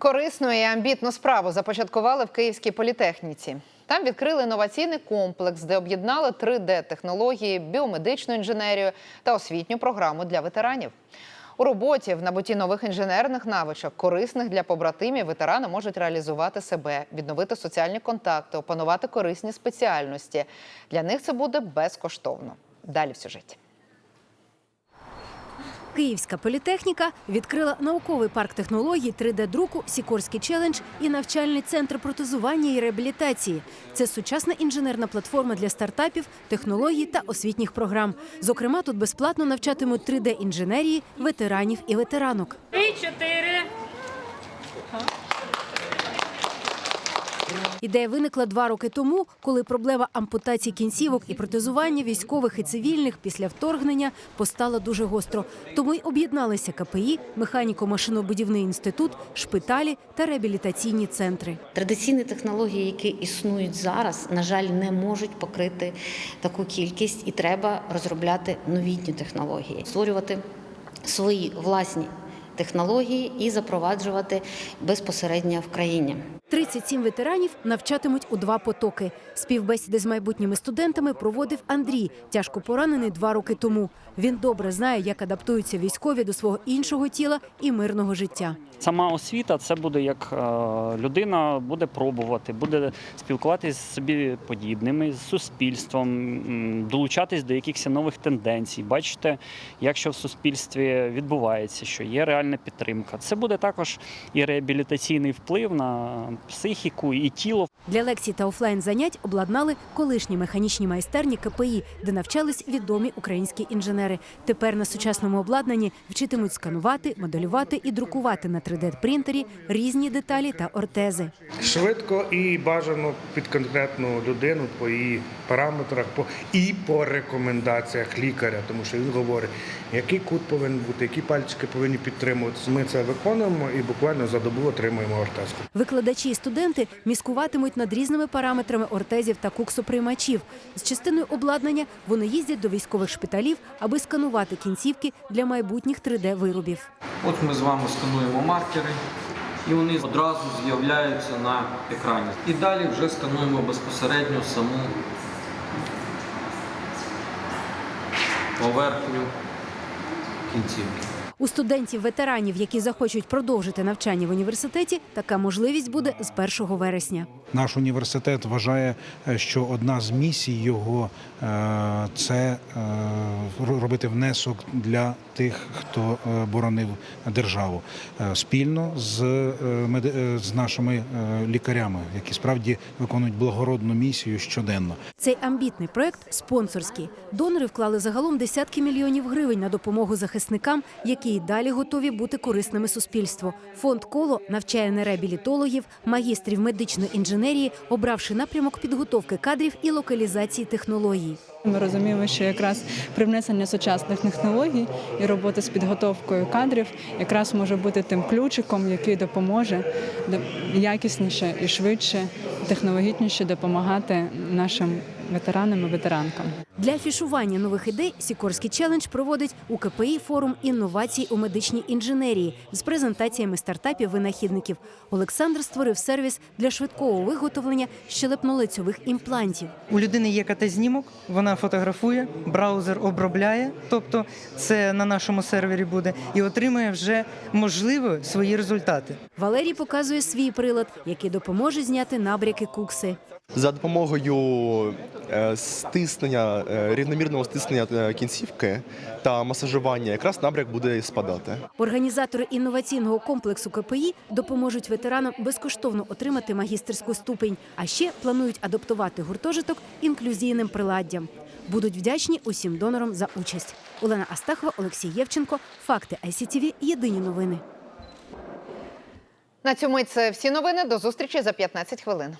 Корисну і амбітну справу започаткували в Київській політехніці. Там відкрили інноваційний комплекс, де об'єднали 3D-технології, біомедичну інженерію та освітню програму для ветеранів. У роботі в набутті нових інженерних навичок, корисних для побратимів, ветерани можуть реалізувати себе, відновити соціальні контакти, опанувати корисні спеціальності. Для них це буде безкоштовно. Далі в сюжеті. Київська політехніка відкрила науковий парк технологій 3D-друку Сікорський челендж і навчальний центр протезування і реабілітації. Це сучасна інженерна платформа для стартапів, технологій та освітніх програм. Зокрема, тут безплатно навчатимуть 3D-інженерії ветеранів і ветеранок. Три, чотири. Ідея виникла два роки тому, коли проблема ампутації кінцівок і протезування військових і цивільних після вторгнення постала дуже гостро. Тому й об'єдналися КПІ, механіко-машинобудівний інститут, шпиталі та реабілітаційні центри. Традиційні технології, які існують зараз, на жаль, не можуть покрити таку кількість, і треба розробляти новітні технології, створювати свої власні технології і запроваджувати безпосередньо в країні. 37 ветеранів навчатимуть у два потоки. Співбесіди з майбутніми студентами проводив Андрій, тяжко поранений два роки тому. Він добре знає, як адаптуються військові до свого іншого тіла і мирного життя. Сама освіта це буде як е, людина буде пробувати, буде спілкуватися з собі подібними, з суспільством, долучатись до якихось нових тенденцій. Бачите, як що в суспільстві відбувається, що є реальна підтримка. Це буде також і реабілітаційний вплив на психіку і тіло. Для лекцій та офлайн занять обладнали колишні механічні майстерні КПІ, де навчались відомі українські інженери. Тепер на сучасному обладнанні вчитимуть сканувати, моделювати і друкувати на 3D-принтері різні деталі та ортези. Швидко і бажано під конкретну людину по її параметрах по, і по рекомендаціях лікаря, тому що він говорить, який кут повинен бути, які пальчики повинні підтримуватися. Ми це виконуємо і буквально за добу отримуємо ортезку. Викладачі і студенти міскуватимуть над різними параметрами ортезів та куксоприймачів. З частиною обладнання вони їздять до військових шпиталів, аби сканувати кінцівки для майбутніх 3D-виробів. От ми з вами скануємо маркери, і вони одразу з'являються на екрані. І далі вже скануємо безпосередньо саму поверхню кінцівки. У студентів-ветеранів, які захочуть продовжити навчання в університеті, така можливість буде з 1 вересня. Наш університет вважає, е, що одна з місій його е, це е, робити внесок для тих, хто боронив державу спільно з, з нашими лікарями, які справді виконують благородну місію щоденно. Цей амбітний проект спонсорський. Донори вклали загалом десятки мільйонів гривень на допомогу захисникам, які й далі готові бути корисними суспільству. Фонд коло навчає не реабілітологів, магістрів медичної інженерії, обравши напрямок підготовки кадрів і локалізації технологій. Ми розуміємо, що якраз привнесення сучасних технологій і робота з підготовкою кадрів якраз може бути тим ключиком, який допоможе якісніше і швидше, технологічніше допомагати нашим ветеранам і ветеранкам. Для афішування нових ідей Сікорський челендж проводить у КПІ форум інновацій у медичній інженерії з презентаціями стартапів винахідників. Олександр створив сервіс для швидкого виготовлення щелепнолицьових імплантів. У людини є КТ-знімок, вона фотографує, браузер обробляє, тобто це на нашому сервері буде, і отримує вже можливо свої результати. Валерій показує свій прилад, який допоможе зняти набряки кукси. За допомогою стиснення, е, рівномірного стиснення е, кінцівки та масажування якраз набряк буде спадати. Організатори інноваційного комплексу КПІ допоможуть ветеранам безкоштовно отримати магістерську ступень, а ще планують адаптувати гуртожиток інклюзійним приладдям. Будуть вдячні усім донорам за участь. Олена Астахова, Олексій Євченко. Факти ICTV. Єдині новини. На цьому це всі новини. До зустрічі за 15 хвилин.